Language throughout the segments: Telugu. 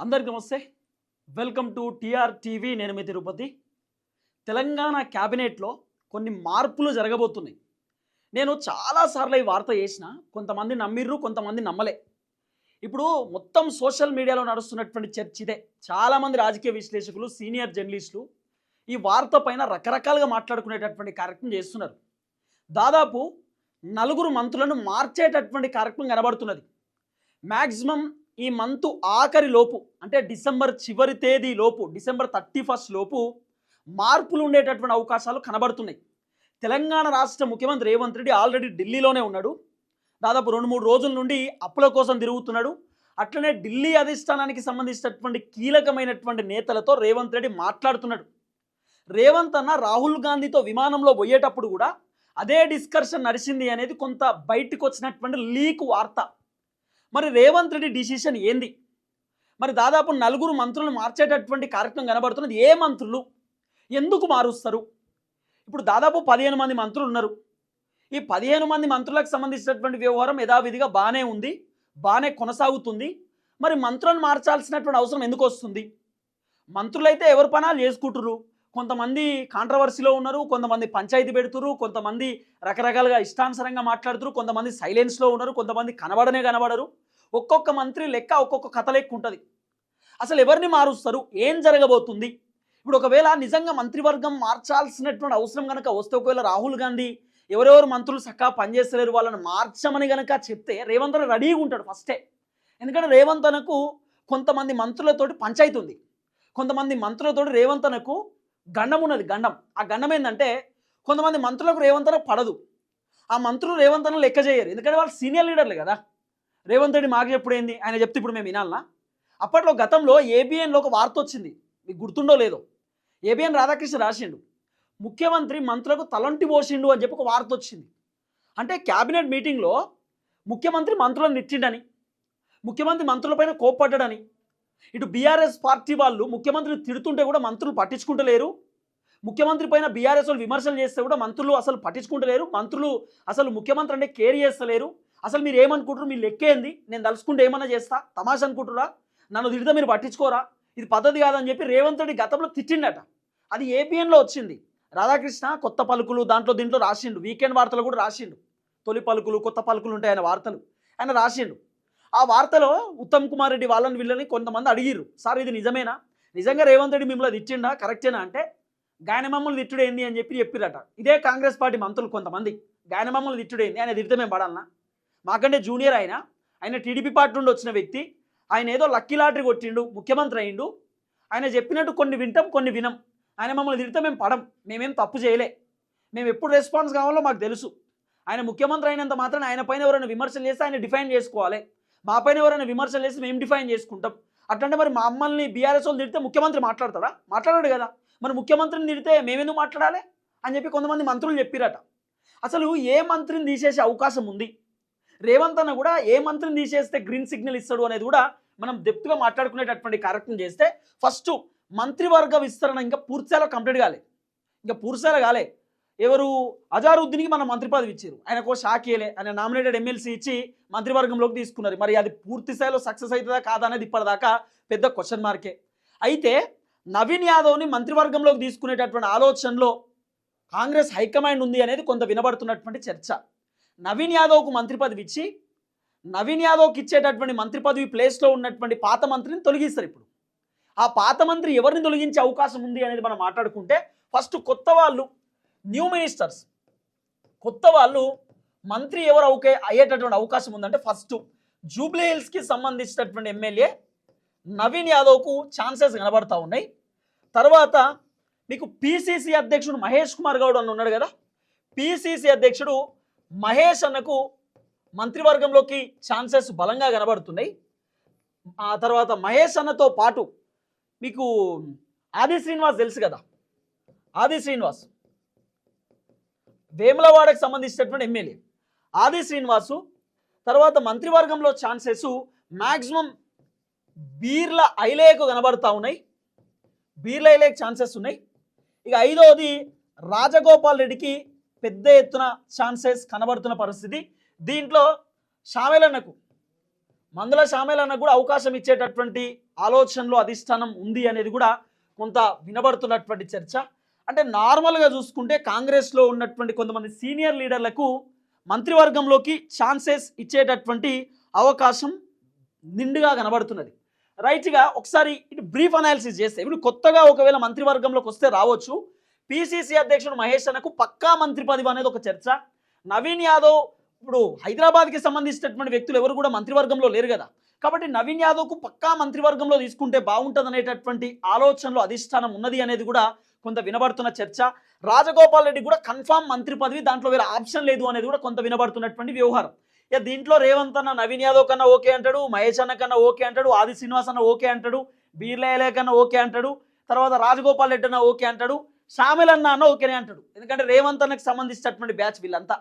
అందరికి నమస్తే. వెల్కమ్ టు టిఆర్ టీవీ నేను మీ తిరుపతి. తెలంగాణ క్యాబినెట్లో కొన్ని మార్పులు జరగబోతున్నాయి. నేను చాలాసార్లు ఈ వార్త చేసిన కొంతమంది నమ్మిర్రు కొంతమంది నమ్మలే. ఇప్పుడు మొత్తం సోషల్ మీడియాలో నడుస్తున్నటువంటి చర్చ ఇదే. చాలామంది రాజకీయ విశ్లేషకులు సీనియర్ జర్నలిస్టులు ఈ వార్త పైన రకరకాలుగా మాట్లాడుకునేటటువంటి కార్యక్రమం చేస్తున్నారు. దాదాపు నలుగురు మంత్రులను మార్చేటటువంటి కార్యక్రమం కనబడుతున్నది. మ్యాక్సిమం ఈ మంత్ ఆఖరి లోపు అంటే డిసెంబర్ చివరి తేదీ లోపు డిసెంబర్ థర్టీ ఫస్ట్ లోపు మార్పులు ఉండేటటువంటి అవకాశాలు కనబడుతున్నాయి. తెలంగాణ రాష్ట్ర ముఖ్యమంత్రి రేవంత్ రెడ్డి ఆల్రెడీ ఢిల్లీలోనే ఉన్నాడు. దాదాపు రెండు మూడు రోజుల నుండి అప్పుల కోసం తిరుగుతున్నాడు. అట్లనే ఢిల్లీ అధిష్టానానికి సంబంధించినటువంటి కీలకమైనటువంటి నేతలతో రేవంత్ రెడ్డి మాట్లాడుతున్నాడు. రేవంత్ అన్న రాహుల్ గాంధీతో విమానంలో పోయేటప్పుడు కూడా అదే డిస్కషన్ నడిచింది అనేది కొంత బయటకు వచ్చినటువంటి లీక్ వార్త. మరి రేవంత్ రెడ్డి డిసిషన్ ఏంది? మరి దాదాపు నలుగురు మంత్రులను మార్చేటటువంటి కార్యక్రమం కనబడుతున్నది ఏ మంత్రులు? ఎందుకు మారుస్తారు? ఇప్పుడు దాదాపు పదిహేను మంది మంత్రులు ఉన్నారు. ఈ పదిహేను మంది మంత్రులకు సంబంధించినటువంటి వ్యవహారం యథావిధిగా బాగానే ఉంది బాగానే కొనసాగుతుంది. మరి మంత్రులను మార్చాల్సినటువంటి అవసరం ఎందుకు వస్తుంది? మంత్రులైతే ఎవరి పనాలు చేసుకుంటున్నారు కొంతమంది కాంట్రవర్సీలో ఉన్నారు కొంతమంది పంచాయతీ పెడుతురు కొంతమంది రకరకాలుగా ఇష్టానుసరంగా మాట్లాడుతురు కొంతమంది సైలెన్స్లో ఉన్నారు కొంతమంది కనబడనే కనబడరు. ఒక్కొక్క మంత్రి లెక్క ఒక్కొక్క కథ లెక్క ఉంటుంది. అసలు ఎవరిని మారుస్తారు? ఏం జరగబోతుంది? ఇప్పుడు ఒకవేళ నిజంగా మంత్రివర్గం మార్చాల్సినటువంటి అవసరం కనుక వస్తే ఒకవేళ రాహుల్ గాంధీ ఎవరెవరు మంత్రులు చక్కగా పనిచేస్తలేరు వాళ్ళని మార్చమని కనుక చెప్తే రేవంత్ రెడీగా ఉంటాడు ఫస్టే ఎందుకంటే రేవంత్ కొంతమంది మంత్రులతోటి పంచాయతీ ఉంది. కొంతమంది మంత్రులతోటి రేవంత్ గండం ఉన్నది గండం. ఆ గండం ఏంటంటే కొంతమంది మంత్రులకు రేవంతన పడదు. ఆ మంత్రులు రేవంతన లెక్క చేయరు. ఎందుకంటే వాళ్ళు సీనియర్ లీడర్లు కదా. రేవంత్ రెడ్డి మాకు చెప్పుడు ఏంది? ఆయన చెప్తే ఇప్పుడు మేము వినాలనా? అప్పట్లో గతంలో ఏబిఎన్లో ఒక వార్త వచ్చింది. మీకు గుర్తుండో లేదో. ఏబిఎన్ రాధాకృష్ణ రాసిండు. ముఖ్యమంత్రి మంత్రులకు తలంటి పోసిండు అని చెప్పి ఒక వార్త వచ్చింది. అంటే క్యాబినెట్ మీటింగ్లో ముఖ్యమంత్రి మంత్రులను తిట్టిండని ముఖ్యమంత్రి మంత్రులపైన కోప్పడ్డాడని ఇటు బీఆర్ఎస్ పార్టీ వాళ్ళు ముఖ్యమంత్రిని తిడుతుంటే కూడా మంత్రులు పట్టించుకుంటలేరు. ముఖ్యమంత్రి పైన బీఆర్ఎస్ వాళ్ళు విమర్శలు చేస్తే కూడా మంత్రులు అసలు పట్టించుకుంటలేరు. మంత్రులు అసలు ముఖ్యమంత్రి అంటే కేర్ చేస్తలేరు. అసలు మీరు ఏమనుకుంటారు మీ లెక్కేంది నేను తలుసుకుంటే ఏమన్నా చేస్తా? తమాషా అనుకుంటురా నన్ను తిడితే మీరు పట్టించుకోరా? ఇది పద్ధతి కాదని చెప్పి రేవంత్ రెడ్డి గతంలో తిట్టిండట. అది ఏపీఎన్లో వచ్చింది. రాధాకృష్ణ కొత్త పలుకులు దాంట్లో దీంట్లో రాసిండు. వీకెండ్ వార్తలు కూడా రాసిండు. తొలి పలుకులు కొత్త పలుకులు ఉంటాయి ఆయన వార్తలు. ఆయన రాసిండు. ఆ వార్తలో ఉత్తమ్ కుమార్ రెడ్డి వాళ్ళని వీళ్ళని కొంతమంది అడిగిర్రు. సార్ ఇది నిజమేనా? నిజంగా రేవంత్ రెడ్డి మిమ్మల్ని తిట్టిండా? కరెక్టేనా? అంటే గాయనమమ్మలు తిట్టుడేంది తిట్టుడు ఏంది? అని చెప్పి చెప్పిరట. ఇదే కాంగ్రెస్ పార్టీ మంత్రులు కొంతమంది. గాయనమమ్మలు తిట్టుడేంది తిట్టుడు ఏంది? ఆయన తిడితే మేము పడాలన్నా మాకంటే జూనియర్ ఆయన. ఆయన టీడీపీ పార్టీ నుండి వచ్చిన వ్యక్తి. ఆయన ఏదో లక్కీ లాటరీ కొట్టిండు ముఖ్యమంత్రి అయిండు. ఆయన చెప్పినట్టు కొన్ని వింటాం కొన్ని వినం. ఆయన మమ్మల్ని తిడితే మేము పడం. మేమేం తప్పు చేయలే. మేము ఎప్పుడు రెస్పాన్స్ కావాలో మాకు తెలుసు. ఆయన ముఖ్యమంత్రి అయినంత మాత్రం ఆయన పైన ఎవరైనా విమర్శలు చేస్తే ఆయన డిఫైన్ చేసుకోవాలి. మా పైన ఎవరైనా విమర్శలు చేసి మేము డిఫైన్ చేసుకుంటాం. అట్లంటే మరి మమ్మల్ని బీఆర్ఎస్ వాళ్ళు తిడితే ముఖ్యమంత్రి మాట్లాడతాడా? మాట్లాడాడు కదా. మరి ముఖ్యమంత్రిని తిడితే మేమెందుకు మాట్లాడాలి? అని చెప్పి కొంతమంది మంత్రులు చెప్పిరట. అసలు ఏ మంత్రిని తీసేసే అవకాశం ఉంది? రేవంత్ అన్న కూడా ఏ మంత్రిని తీసేస్తే గ్రీన్ సిగ్నల్ ఇస్తాడు అనేది కూడా మనం డెప్త్గా మాట్లాడుకునేటటువంటి కార్యక్రమం చేస్తే ఫస్ట్ మంత్రివర్గ విస్తరణ ఇంకా పూర్తిలో కంప్లీట్ కాలే. ఇంకా పూర్తిలో కాలే. ఎవరు? అజారుద్దీన్కి మన మంత్రి పదవి ఇచ్చారు. ఆయనకు షాకేలే. ఆయన నామినేటెడ్ ఎమ్మెల్సీ ఇచ్చి మంత్రివర్గంలోకి తీసుకున్నారు. మరి అది పూర్తి స్థాయిలో సక్సెస్ అవుతుందా కాదా అనేది ఇప్పటిదాకా పెద్ద క్వశ్చన్ మార్కే అయితే నవీన్ యాదవ్ని మంత్రివర్గంలోకి తీసుకునేటటువంటి ఆలోచనలో కాంగ్రెస్ హైకమాండ్ ఉంది అనేది కొంత వినబడుతున్నటువంటి చర్చ. నవీన్ యాదవ్కు మంత్రి పదవి ఇచ్చి నవీన్ యాదవ్కి ఇచ్చేటటువంటి మంత్రి పదవి ప్లేస్లో ఉన్నటువంటి పాత మంత్రిని తొలగిస్తారు ఇప్పుడు. ఆ పాత మంత్రి ఎవరిని తొలగించే అవకాశం ఉంది అనేది మనం మాట్లాడుకుంటే ఫస్ట్ కొత్త వాళ్ళు న్యూ మినిస్టర్స్ కొత్త వాళ్ళు మంత్రి ఎవరు అవుకే అయ్యేటటువంటి అవకాశం ఉందంటే ఫస్ట్ జూబ్లీ హిల్స్కి సంబంధించినటువంటి ఎమ్మెల్యే నవీన్ యాదవ్కు ఛాన్సెస్ కనబడతా ఉన్నాయి. తర్వాత మీకు పిసిసి అధ్యక్షుడు మహేష్ కుమార్ గౌడ్ అని ఉన్నాడు కదా. పిసిసి అధ్యక్షుడు మహేష్ అన్నకు మంత్రివర్గంలోకి ఛాన్సెస్ బలంగా కనబడుతున్నాయి. ఆ తర్వాత మహేష్ అన్నతో పాటు మీకు ఆది శ్రీనివాస్ తెలుసు కదా. ఆది శ్రీనివాస్. వేములవాడకు సంబంధించినటువంటి ఎమ్మెల్యే ఆది శ్రీనివాసు తర్వాత మంత్రివర్గంలో ఛాన్సెస్ మ్యాక్సిమం బీర్ల ఐలేకు కనబడతా ఉన్నాయి. బీర్ల ఐలేకు ఛాన్సెస్ ఉన్నాయి. ఇక ఐదవది రాజగోపాల్ రెడ్డికి పెద్ద ఎత్తున ఛాన్సెస్ కనబడుతున్న పరిస్థితి. దీంట్లో షామేలన్నకు మందుల శామేలన్న కూడా అవకాశం ఇచ్చేటటువంటి ఆలోచనలో అధిష్టానం ఉంది అనేది కూడా కొంత వినబడుతున్నటువంటి చర్చ. అంటే నార్మల్గా చూసుకుంటే కాంగ్రెస్లో ఉన్నటువంటి కొంతమంది సీనియర్ లీడర్లకు మంత్రివర్గంలోకి ఛాన్సెస్ ఇచ్చేటటువంటి అవకాశం నిండుగా కనబడుతున్నది. రైట్గా ఒకసారి ఇటు బ్రీఫ్ అనాలిసిస్ చేస్తే ఇప్పుడు కొత్తగా ఒకవేళ మంత్రివర్గంలోకి వస్తే రావచ్చు. పిసిసి అధ్యక్షుడు మహేష్ అన్నకు పక్కా మంత్రి పదవి అనేది ఒక చర్చ. నవీన్ యాదవ్ ఇప్పుడు హైదరాబాద్కి సంబంధించినటువంటి వ్యక్తులు ఎవరు కూడా మంత్రివర్గంలో లేరు కదా. కాబట్టి నవీన్ యాదవ్కు పక్కా మంత్రివర్గంలో తీసుకుంటే బాగుంటుంది అనేటటువంటి ఆలోచనలో అధిష్టానం ఉన్నది అనేది కూడా కొంత వినబడుతున్న చర్చ. రాజగోపాల్ రెడ్డి కూడా కన్ఫామ్ మంత్రి పదవి దాంట్లో వేరే ఆప్షన్ లేదు అనేది కూడా కొంత వినబడుతున్నటువంటి వ్యవహారం. ఇక దీంట్లో రేవంత్ అన్న నవీన్ యాదవ్ కన్నా ఓకే అంటాడు మహేష్ అన్న కన్నా ఓకే అంటాడు ఆది శ్రీనివాస్ అన్న ఓకే అంటాడు బీర్లయలే కన్నా ఓకే అంటాడు తర్వాత రాజగోపాల్ రెడ్డి అన్న ఓకే అంటాడు షామిల్ అన్న అన్న ఓకేనే అంటాడు. ఎందుకంటే రేవంత్ అన్నకు సంబంధించినటువంటి బ్యాచ్ వీళ్ళంతా.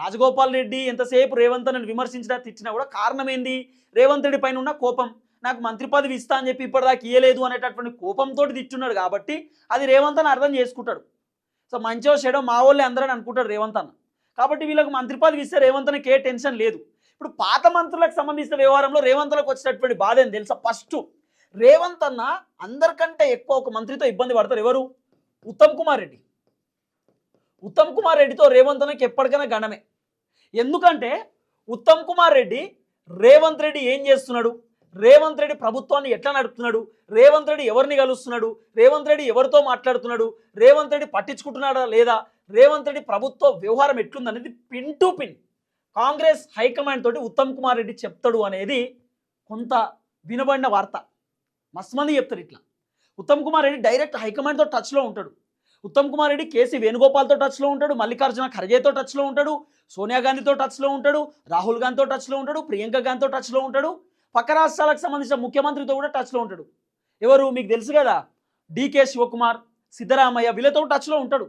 రాజగోపాల్ రెడ్డి ఎంతసేపు రేవంత్ నన్ను విమర్శించినా తిట్టినా కూడా కారణం ఏంది రేవంత్ రెడ్డి పైన ఉన్న కోపం. నాకు మంత్రి పదవి ఇస్తా అని చెప్పి ఇప్పటిదాకా ఇయ్యలేదు అనేటటువంటి కోపంతో తిట్టున్నాడు కాబట్టి అది రేవంత్ అని అర్థం చేసుకుంటాడు. సో మంచో చెడో మా వాళ్ళే అందరని అనుకుంటాడు రేవంత్ అన్న. కాబట్టి వీళ్ళకి మంత్రి పదవి ఇస్తే రేవంత్ అన్నకి ఏ టెన్షన్ లేదు. ఇప్పుడు పాత మంత్రులకు సంబంధించిన వ్యవహారంలో రేవంత్లకు వచ్చినటువంటి బాధ ఏం తెలుసా? ఫస్ట్ రేవంత్ అన్న అందరికంటే ఎక్కువ ఒక మంత్రితో ఇబ్బంది పడతారు ఎవరు? ఉత్తమ్ కుమార్ రెడ్డి. ఉత్తమ్ కుమార్ రెడ్డితో రేవంత్ అన్నకి ఎప్పటికైనా గణమే ఎందుకంటే ఉత్తమ్ కుమార్ రెడ్డి రేవంత్ రెడ్డి ఏం చేస్తున్నాడు? రేవంత్ రెడ్డి ప్రభుత్వాన్ని ఎట్లా నడుపుతున్నాడు? రేవంత్ రెడ్డి ఎవరిని కలుస్తున్నాడు? రేవంత్ రెడ్డి ఎవరితో మాట్లాడుతున్నాడు? రేవంత్ రెడ్డి పట్టించుకుంటున్నాడా లేదా? రేవంత్ రెడ్డి ప్రభుత్వ వ్యవహారం ఎట్లుందనేది pin to pin Congress high command తోటి ఉత్తమ్ కుమార్ రెడ్డి చెప్తాడు అనేది కొంత వినబడిన వార్త. మస్తు మంది చెప్తారు ఇట్లా. ఉత్తమ్ కుమార్ రెడ్డి డైరెక్ట్ హైకమాండ్తో టచ్లో ఉంటాడు. ఉత్తమ్ కుమార్ రెడ్డి కేసీ వేణుగోపాల్తో టచ్లో ఉంటాడు మల్లికార్జున ఖర్గేతో టచ్లో ఉంటాడు సోనియా గాంధీతో టచ్లో ఉంటాడు రాహుల్ గాంధీతో టచ్లో ఉంటాడు ప్రియాంక గాంధీతో టచ్లో ఉంటాడు పక్క రాష్ట్రాలకు సంబంధించిన ముఖ్యమంత్రితో కూడా టచ్లో ఉంటాడు. ఎవరు? మీకు తెలుసు కదా డికే శివకుమార్ సిద్ధరామయ్య వీళ్ళతో టచ్లో ఉంటాడు.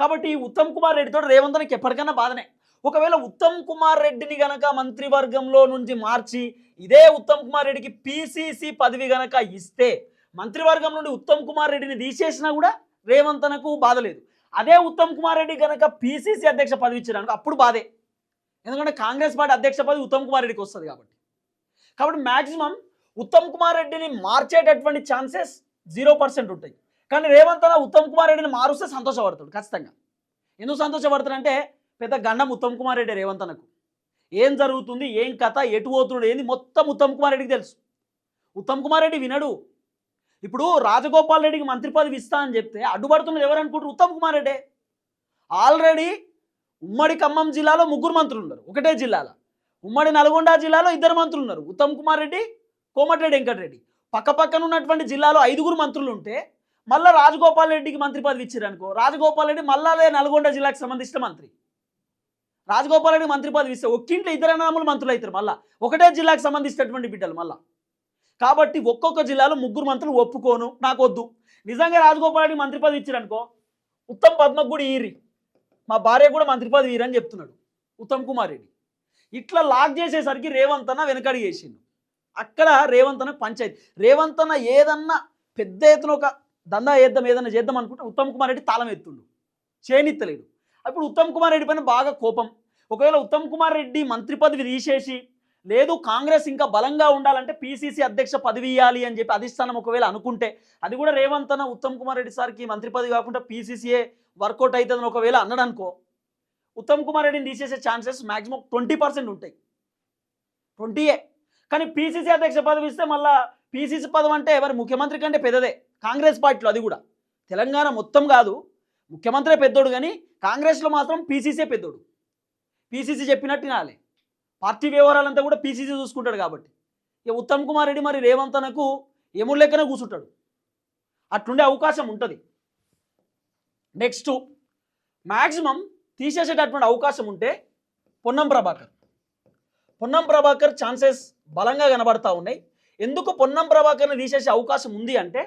కాబట్టి ఉత్తమ్ కుమార్ రెడ్డితో రేవంత్కి ఎప్పటికైనా బాధనే. ఒకవేళ ఉత్తమ్ కుమార్ రెడ్డిని గనక మంత్రివర్గంలో నుంచి మార్చి ఇదే ఉత్తమ్ కుమార్ రెడ్డికి పీసీసీ పదవి గనక ఇస్తే మంత్రివర్గం నుండి ఉత్తమ్ కుమార్ రెడ్డిని తీసేసినా కూడా రేవంతనకు బాధ లేదు. అదే ఉత్తమ్ కుమార్ రెడ్డి కనుక పిసిసి అధ్యక్ష పదవి ఇచ్చారనుకో అప్పుడు బాధే. ఎందుకంటే కాంగ్రెస్ పార్టీ అధ్యక్ష పదవి ఉత్తమ్ కుమార్ రెడ్డికి వస్తుంది కాబట్టి. కాబట్టి మ్యాక్సిమం ఉత్తమ్ కుమార్ రెడ్డిని మార్చేటటువంటి ఛాన్సెస్ జీరో పర్సెంట్ ఉంటాయి. కానీ రేవంత్ అన్న ఉత్తమ్ కుమార్ రెడ్డిని మారుస్తే సంతోషపడతాడు ఖచ్చితంగా. ఎందుకు సంతోషపడతాడంటే పెద్ద గండం ఉత్తమ్ కుమార్ రెడ్డి రేవంత్ అన్నకు ఏం జరుగుతుంది ఏం కథ ఎటు పోతున్నాడు ఏంది మొత్తం ఉత్తమ్ కుమార్ రెడ్డికి తెలుసు. ఉత్తమ్ కుమార్ రెడ్డి వినడు. ఇప్పుడు రాజగోపాల్ రెడ్డికి మంత్రి పదవి ఇస్తా అని చెప్తే అడ్డుపడుతున్నది ఎవరు అనుకుంటారు? ఉత్తమ్ కుమార్ రెడ్డే. ఆల్రెడీ ఉమ్మడి ఖమ్మం జిల్లాలో ముగ్గురు మంత్రులు ఉన్నారు. ఒకటే జిల్లాలో. ఉమ్మడి నల్గొండ జిల్లాలో ఇద్దరు మంత్రులు ఉన్నారు. ఉత్తమ్ కుమార్ రెడ్డి కోమటిరెడ్డి వెంకటరెడ్డి. పక్క పక్కన ఉన్నటువంటి జిల్లాలో ఐదుగురు మంత్రులు ఉంటే మళ్ళా రాజగోపాల్ రెడ్డికి మంత్రి పదవి ఇచ్చారు అనుకో రాజగోపాల్ రెడ్డి మళ్ళా నల్గొండ జిల్లాకు సంబంధించిన మంత్రి. రాజగోపాల్ రెడ్డి మంత్రి పదవి ఇస్తే ఒక్కింట్లో ఇద్దరు అన్నదమ్ములు మంత్రులు అవుతారు మళ్ళా. ఒకటే జిల్లాకు సంబంధించినటువంటి బిడ్డలు మళ్ళా. కాబట్టి ఒక్కొక్క జిల్లాలో ముగ్గురు మంత్రులు ఒప్పుకోను. నాకు వద్దు నిజంగా రాజగోపాల్ రెడ్డి మంత్రి పదవి ఇచ్చారనుకో ఉత్తమ్ పద్మకు కూడా ఈరి. మా భార్య కూడా మంత్రి పదవి ఈరని చెప్తున్నాడు ఉత్తమ్ కుమార్ రెడ్డి. ఇట్లా లాక్ చేసేసరికి రేవంత్ అన్న వెనకడి చేసిండు. అక్కడ రేవంత్ అన్న పంచాయతీ. రేవంత్ అన్న ఏదన్నా పెద్ద ఎత్తున ఒక దందా చేద్దాం ఏదన్నా చేద్దాం అనుకుంటే ఉత్తమ్ కుమార్ రెడ్డి తాళం ఎత్తుండు. చేనిత్తలేడు. అప్పుడు ఉత్తమ్ కుమార్ రెడ్డి పైన బాగా కోపం. ఒకవేళ ఉత్తమ్ కుమార్ రెడ్డి మంత్రి పదవి తీసేసి లేదు కాంగ్రెస్ ఇంకా బలంగా ఉండాలంటే పీసీసీ అధ్యక్ష పదవి ఇవ్వాలి అని చెప్పి అధిష్టానం ఒకవేళ అనుకుంటే అది కూడా రేవంత్ అన్న ఉత్తమ్ కుమార్ రెడ్డి సార్కి మంత్రి పదవి కాకుండా పీసీసీఏ వర్కౌట్ అవుతుందని ఒకవేళ అన్నాడు అనుకో ఉత్తమ్ కుమార్ రెడ్డిని తీసేసే ఛాన్సెస్ మాక్సిమం ట్వంటీ పర్సెంట్ ఉంటాయి. ట్వంటీయే. కానీ పీసీసీ అధ్యక్ష పదవి ఇస్తే మళ్ళా పీసీసీ పదవి అంటే ఎవరి? ముఖ్యమంత్రి కంటే పెద్దదే. కాంగ్రెస్ పార్టీలో అది కూడా. తెలంగాణ మొత్తం కాదు. ముఖ్యమంత్రే పెద్దోడు కానీ కాంగ్రెస్లో మాత్రం పీసీసీ పెద్దోడు. పీసీసీ చెప్పినట్టు వినాలి. పార్టీ వ్యవహారాలంతా కూడా పీసీసీ చూసుకుంటాడు కాబట్టి. ఇక ఉత్తమ్ కుమార్ రెడ్డి మరి రేవంత్ అనకు ఎముడు లెక్కన కూర్చుంటాడు అట్లుండే అవకాశం ఉంటుంది. నెక్స్ట్ మ్యాక్సిమం తీసేసేటటువంటి అవకాశం ఉంటే పొన్నం ప్రభాకర్. పొన్నం ప్రభాకర్ ఛాన్సెస్ బలంగా కనబడతా ఉన్నాయి. ఎందుకు పొన్నం ప్రభాకర్ని తీసేసే అవకాశం ఉంది అంటే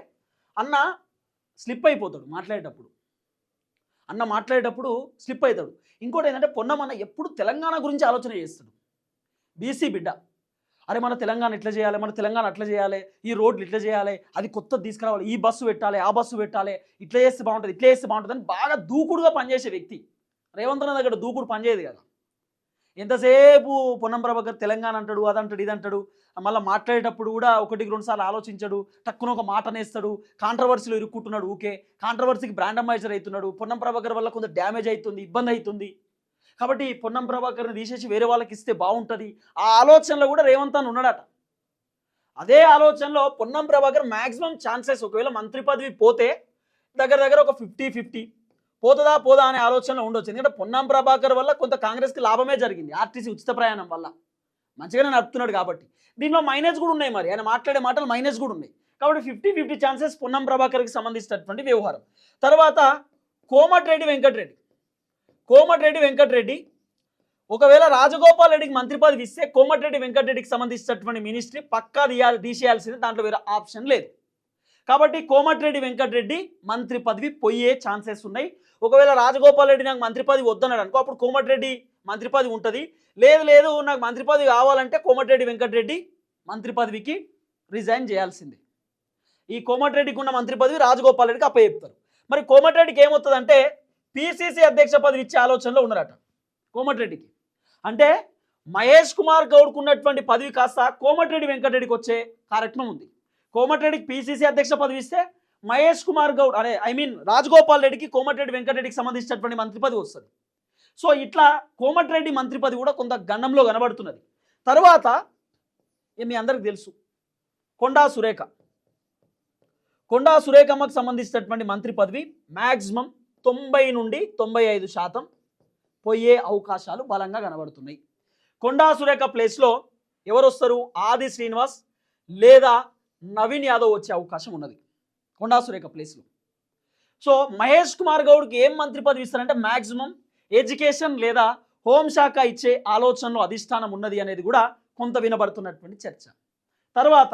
అన్న స్లిప్ అయిపోతాడు మాట్లాడేటప్పుడు. అన్న మాట్లాడేటప్పుడు స్లిప్ అవుతాడు. ఇంకోటి ఏంటంటే పొన్నం అన్న ఎప్పుడు తెలంగాణ గురించి ఆలోచన చేస్తాడు. బీసీ బిడ్డ. అరే మన తెలంగాణ ఇట్లా చేయాలి? మన తెలంగాణ అట్లా చేయాలి? ఈ రోడ్లు ఇట్లా చేయాలి? అది కొత్త తీసుకురావాలి. ఈ బస్సు పెట్టాలి ఆ బస్సు పెట్టాలి. ఇట్లా చేస్తే బాగుంటుంది ఇట్లా చేస్తే బాగుంటుంది అని బాగా దూకుడుగా పనిచేసే వ్యక్తి. రేవంత్ అన్న దగ్గర దూకుడు పనిచేయదు కదా. ఎంతసేపు పొన్నం ప్రభాకర్ తెలంగాణ అంటాడు అదంటాడు ఇదంటాడు. మళ్ళీ మాట్లాడేటప్పుడు కూడా ఒకటికి రెండు సార్లు ఆలోచించాడు. టక్కున ఒక మాట అనేస్తాడు. కాంట్రవర్సీలో ఇరుక్కుంటున్నాడు ఊకే. కాంట్రవర్సీకి బ్రాండ్ అంబాసిడర్ అవుతున్నాడు. పొన్నం ప్రభాకర్ వల్ల కొంత డ్యామేజ్ అవుతుంది ఇబ్బంది అవుతుంది. కాబట్టి పొన్నం ప్రభాకర్ని తీసేసి వేరే వాళ్ళకి ఇస్తే బాగుంటుంది. ఆ ఆలోచనలో కూడా రేవంత్ అని ఉన్నాడట. అదే ఆలోచనలో పొన్నం ప్రభాకర్ మ్యాక్సిమం ఛాన్సెస్ ఒకవేళ మంత్రి పదవి పోతే దగ్గర దగ్గర ఒక ఫిఫ్టీ ఫిఫ్టీ పోతుందా పోదా అనే ఆలోచనలో ఉండొచ్చు. ఎందుకంటే పొన్నం ప్రభాకర్ వల్ల కొంత కాంగ్రెస్కి లాభమే జరిగింది ఆర్టీసీ ఉచిత ప్రయాణం వల్ల. మంచిగానే నడుపుతున్నాడు కాబట్టి. దీనిలో మైనస్ కూడా ఉన్నాయి మరి. ఆయన మాట్లాడే మాటలు మైనస్ కూడా ఉన్నాయి. కాబట్టి ఫిఫ్టీ ఫిఫ్టీ ఛాన్సెస్ పొన్నం ప్రభాకర్కి సంబంధించినటువంటి వ్యవహారం. తర్వాత కోమటిరెడ్డి వెంకటరెడ్డి. కోమటిరెడ్డి వెంకటరెడ్డి. ఒకవేళ రాజగోపాల్ రెడ్డికి మంత్రి పదవి ఇస్తే కోమటిరెడ్డి వెంకటరెడ్డికి సంబంధించినటువంటి మినిస్ట్రీ పక్కా తీయాలి తీసేయాల్సింది దాంట్లో వేరే ఆప్షన్ లేదు. కాబట్టి కోమటిరెడ్డి వెంకటరెడ్డి మంత్రి పదవి పోయే ఛాన్సెస్ ఉన్నాయి. ఒకవేళ రాజగోపాల్ రెడ్డి నాకు మంత్రి పదవి వద్దన్నాడు అనుకో అప్పుడు కోమటిరెడ్డి మంత్రి పదవి ఉంటుంది. లేదు లేదు నాకు మంత్రి పదవి కావాలంటే కోమటిరెడ్డి వెంకటరెడ్డి మంత్రి పదవికి రిజైన్ చేయాల్సిందే. ఈ కోమటిరెడ్డికి ఉన్న మంత్రి పదవి రాజగోపాల్ రెడ్డికి అప్పచెప్తారు. మరి కోమటిరెడ్డికి ఏమవుతుందంటే పిసిసి అధ్యక్ష పదవి ఇచ్చే ఆలోచనలో ఉన్నారట కోమటిరెడ్డికి. అంటే మహేష్ కుమార్ గౌడ్కు ఉన్నటువంటి పదవి కాస్త కోమటిరెడ్డి వెంకటరెడ్డికి వచ్చే కార్యక్రమం ఉంది. కోమటిరెడ్డికి పిసిసి అధ్యక్ష పదవి ఇస్తే మహేష్ కుమార్ గౌడ్ అదే ఐ మీన్ రాజగోపాల్ రెడ్డికి కోమటిరెడ్డి వెంకటరెడ్డికి సంబంధించినటువంటి మంత్రి పదవి వస్తుంది. సో ఇట్లా కోమటిరెడ్డి మంత్రి పదవి కూడా కొంత గండంలో కనబడుతున్నది. తర్వాత మీ అందరికి తెలుసు కొండా సురేఖ. కొండా సురేఖమ్మకు సంబంధించినటువంటి మంత్రి పదవి మ్యాక్సిమం తొంభై నుండి తొంభై ఐదు శాతం పోయే అవకాశాలు బలంగా కనబడుతున్నాయి. కొండా సురేఖ ప్లేస్లో ఎవరు వస్తారు ఆది శ్రీనివాస్ లేదా నవీన్ యాదవ్ వచ్చే అవకాశం ఉన్నది. కొండా సురేఖ ప్లేస్లో. సో మహేష్ కుమార్ గౌడ్కి ఏం మంత్రి పదవి ఇస్తారంటే మ్యాక్సిమం ఎడ్యుకేషన్ లేదా హోంశాఖ ఇచ్చే ఆలోచనలో అధిష్టానం ఉన్నది అనేది కూడా కొంత వినబడుతున్నటువంటి చర్చ. తర్వాత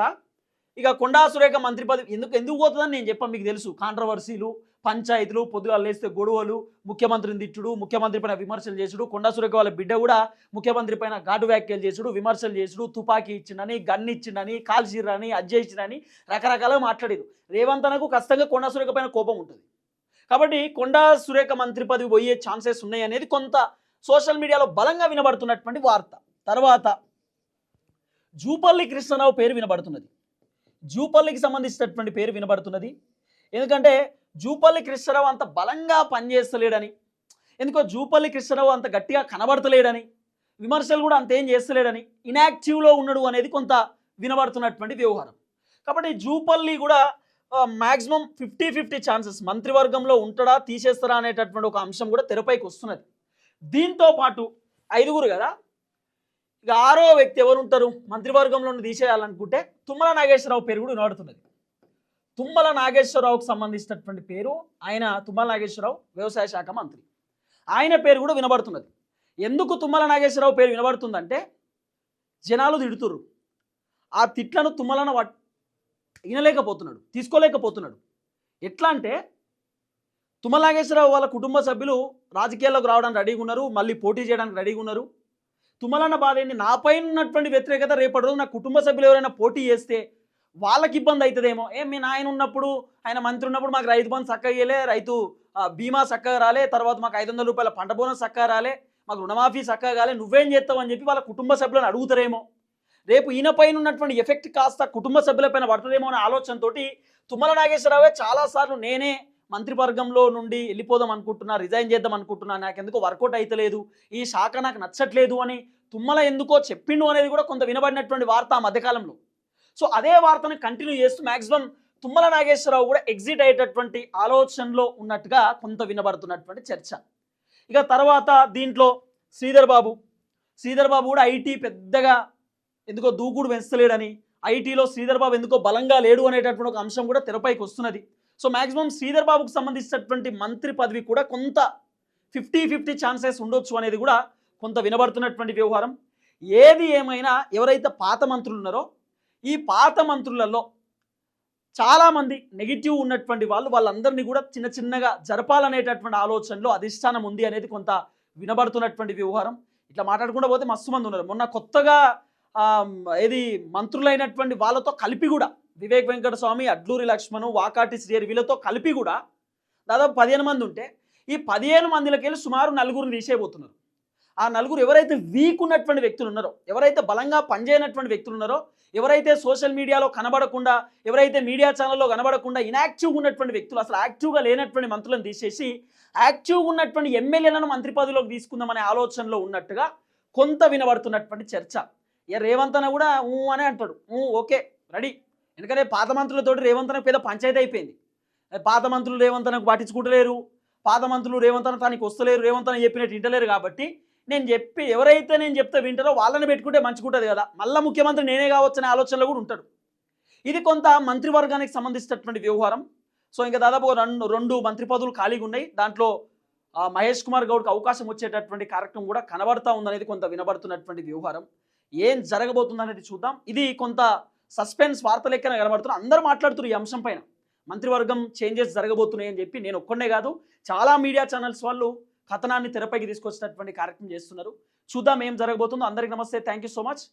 ఇక కొండా సురేఖ మంత్రి పదవి ఎందుకు ఎందుకు పోతుందని నేను చెప్పాను మీకు తెలుసు. కాంట్రవర్సీలు పంచాయతీలు పొద్దుగా లేస్తే గొడవలు ముఖ్యమంత్రిని తిట్టుడు ముఖ్యమంత్రి పైన విమర్శలు చేసుడు కొండా సురేఖ వాళ్ళ బిడ్డ కూడా ముఖ్యమంత్రి పైన ఘాటు వ్యాఖ్యలు చేసుడు విమర్శలు చేసుడు తుపాకీ ఇచ్చిండని గన్ ఇచ్చిండని కాల్చిరని అజ్జయించిండని రకరకాలుగా మాట్లాడేది. రేవంత్ అనకు ఖచ్చితంగా కొండా సురేఖ పైన కోపం ఉంటుంది. కాబట్టి కొండా సురేఖ మంత్రి పదవి పోయే ఛాన్సెస్ ఉన్నాయి అనేది కొంత సోషల్ మీడియాలో బలంగా వినబడుతున్నటువంటి వార్త. తర్వాత జూపల్లి కృష్ణరావు పేరు వినబడుతున్నది. జూపల్లికి సంబంధించినటువంటి పేరు వినబడుతున్నది. ఎందుకంటే జూపల్లి కృష్ణరావు అంత బలంగా పనిచేస్తలేడని ఎందుకో జూపల్లి కృష్ణరావు అంత గట్టిగా కనబడతలేడని విమర్శలు కూడా అంతేం చేస్తలేడని ఇనాక్టివ్లో ఉన్నాడు అనేది కొంత వినబడుతున్నటువంటి వ్యవహారం. కాబట్టి జూపల్లి కూడా మ్యాక్సిమం ఫిఫ్టీ ఫిఫ్టీ ఛాన్సెస్ మంత్రివర్గంలో ఉంటాడా తీసేస్తారా అనేటటువంటి ఒక అంశం కూడా తెరపైకి వస్తున్నది. దీంతో పాటు ఐదుగురు కదా ఇక ఆరో వ్యక్తి ఎవరు ఉంటారు మంత్రివర్గంలో తీసేయాలనుకుంటే తుమ్మల నాగేశ్వరరావు పేరు కూడా వినబడుతున్నది. తుమ్మల నాగేశ్వరరావుకు సంబంధించినటువంటి పేరు ఆయన తుమ్మల నాగేశ్వరరావు వ్యవసాయ శాఖ మంత్రి. ఆయన పేరు కూడా వినబడుతున్నది. ఎందుకు తుమ్మల నాగేశ్వరరావు పేరు వినబడుతుందంటే జనాలు తిడుతురు ఆ తిట్లను తుమ్మలన వినలేకపోతున్నాడు తీసుకోలేకపోతున్నాడు. ఎట్లా అంటే తుమ్మల నాగేశ్వరరావు వాళ్ళ కుటుంబ సభ్యులు రాజకీయాల్లోకి రావడానికి రెడీగా ఉన్నారు మళ్ళీ పోటీ చేయడానికి రెడీగా ఉన్నారు. తుమ్మలన్న బాధ ఏంటి నాపై ఉన్నటువంటి వ్యతిరేకత రేపటి రోజు నా కుటుంబ సభ్యులు ఎవరైనా పోటీ చేస్తే వాళ్ళకి ఇబ్బంది అవుతుందేమో ఏం మీ నాయన ఉన్నప్పుడు ఆయన మంత్రి ఉన్నప్పుడు మాకు రైతు బంధు చక్కగా ఇయ్యలే రైతు బీమా చక్కగా రాలే తర్వాత మాకు ఐదు వందల రూపాయల పంట బోనస్ చక్కగా రాలే మాకు రుణమాఫీ చక్కగా కాలే నువ్వేం చేస్తావు అని చెప్పి వాళ్ళ కుటుంబ సభ్యులను అడుగుతారేమో. రేపు ఈయన పైన ఉన్నటువంటి ఎఫెక్ట్ కాస్త కుటుంబ సభ్యులపైన పడుతుందేమో అనే ఆలోచనతో తుమ్మల నాగేశ్వరరావే చాలాసార్లు నేనే మంత్రివర్గంలో నుండి వెళ్ళిపోదాం అనుకుంటున్నా రిజైన్ చేద్దాం అనుకుంటున్నా నాకు ఎందుకో వర్కౌట్ అయితలేదు ఈ శాఖ నాకు నచ్చట్లేదు అని తుమ్మల ఎందుకో చెప్పిండు అనేది కూడా కొంత వినబడినటువంటి వార్త ఆ మధ్యకాలంలో. సో అదే వార్తను కంటిన్యూ చేస్తూ మ్యాక్సిమం తుమ్మల నాగేశ్వరరావు కూడా ఎగ్జిట్ అయ్యేటటువంటి ఆలోచనలో ఉన్నట్టుగా కొంత వినబడుతున్నటువంటి చర్చ. ఇక తర్వాత దీంట్లో శ్రీధర్ బాబు. శ్రీధర్ బాబు కూడా ఐటీ పెద్దగా ఎందుకో దూకుడు పెంచలేడని ఐటీలో శ్రీధర్ బాబు ఎందుకో బలంగా లేడు అనేటటువంటి ఒక అంశం కూడా తెరపైకి వస్తున్నది. సో మ్యాక్సిమం శ్రీధర్ బాబుకు సంబంధించినటువంటి మంత్రి పదవి కూడా కొంత ఫిఫ్టీ ఫిఫ్టీ ఛాన్సెస్ ఉండొచ్చు అనేది కూడా కొంత వినబడుతున్నటువంటి వ్యవహారం. ఏది ఏమైనా ఎవరైతే పాత మంత్రులు ఉన్నారో ఈ పాత మంత్రులలో చాలామంది నెగిటివ్ ఉన్నటువంటి వాళ్ళు వాళ్ళందరినీ కూడా చిన్న చిన్నగా జరపాలనేటటువంటి ఆలోచనలో అధిష్టానం ఉంది అనేది కొంత వినబడుతున్నటువంటి వ్యవహారం. ఇట్లా మాట్లాడుకుంటూ పోతే మస్తు మంది ఉన్నారు. మొన్న కొత్తగా ఏది మంత్రులైనటువంటి వాళ్ళతో కలిపి కూడా వివేక్ వెంకట స్వామి అడ్లూరి లక్ష్మణు వాకాటి శ్రీహరి వీళ్ళతో కలిపి కూడా దాదాపు పదిహేను మంది ఉంటే ఈ పదిహేను మందిలోకి వెళ్ళి సుమారు నలుగురిని తీసేయబోతున్నారు ఆ నలుగురు ఎవరైతే వీక్ ఉన్నటువంటి వ్యక్తులు ఉన్నారో ఎవరైతే బలంగా పనిచేయనటువంటి వ్యక్తులు ఉన్నారో ఎవరైతే సోషల్ మీడియాలో కనబడకుండా ఎవరైతే మీడియా ఛానల్లో కనబడకుండా ఇనాక్టివ్గా ఉన్నటువంటి వ్యక్తులు అసలు యాక్టివ్గా లేనటువంటి మంత్రులను తీసేసి యాక్టివ్గా ఉన్నటువంటి ఎమ్మెల్యేలను మంత్రి పదవిలోకి తీసుకుందామనే ఆలోచనలో ఉన్నట్టుగా కొంత వినబడుతున్నటువంటి చర్చ. ఇక రేవంత్ అన్న కూడా ఊ అనే అంటాడు. ఊ ఓకే రెడీ. ఎందుకంటే పాత మంత్రులతోటి రేవంత్ అన్నకు పెద్ద పంచాయతీ అయిపోయింది. పాత మంత్రులు రేవంత్ అన్నకు పాటించుకుంటలేరు. పాత మంత్రులు రేవంత్ అన్న తనకి వస్తలేరు. రేవంత్ అన్న చెప్పినట్టు వింటలేరు కాబట్టి నేను చెప్పి ఎవరైతే నేను చెప్తే వింటారో వాళ్ళని పెట్టుకుంటే మంచిగుంటుంది కదా. మళ్ళీ ముఖ్యమంత్రి నేనే కావచ్చు అనే ఆలోచనలో కూడా ఉంటాడు. ఇది కొంత మంత్రివర్గానికి సంబంధించినటువంటి వ్యవహారం. సో ఇంకా దాదాపు రెండు రెండు మంత్రి పదవులు ఖాళీగా ఉన్నాయి. దాంట్లో మహేష్ కుమార్ గౌడ్కి అవకాశం వచ్చేటటువంటి కార్యక్రమం కూడా కనబడతా ఉందనేది కొంత వినబడుతున్నటువంటి వ్యవహారం. ఏం జరగబోతుందనేది చూద్దాం. ఇది కొంత సస్పెన్స్ వార్త లెక్కన కనబడుతున్నారు అందరూ మాట్లాడుతున్నారు ఈ అంశం పైన. మంత్రివర్గం చేంజెస్ జరగబోతున్నాయని చెప్పి నేను ఒక్కడే కాదు చాలా మీడియా ఛానల్స్ వాళ్ళు కథనాన్ని తెరపైకి తీసుకొచ్చినటువంటి కార్యక్రమం చేస్తున్నారు. చూద్దాం ఏం జరగబోతుందో. అందరికీ నమస్తే. Thank you so much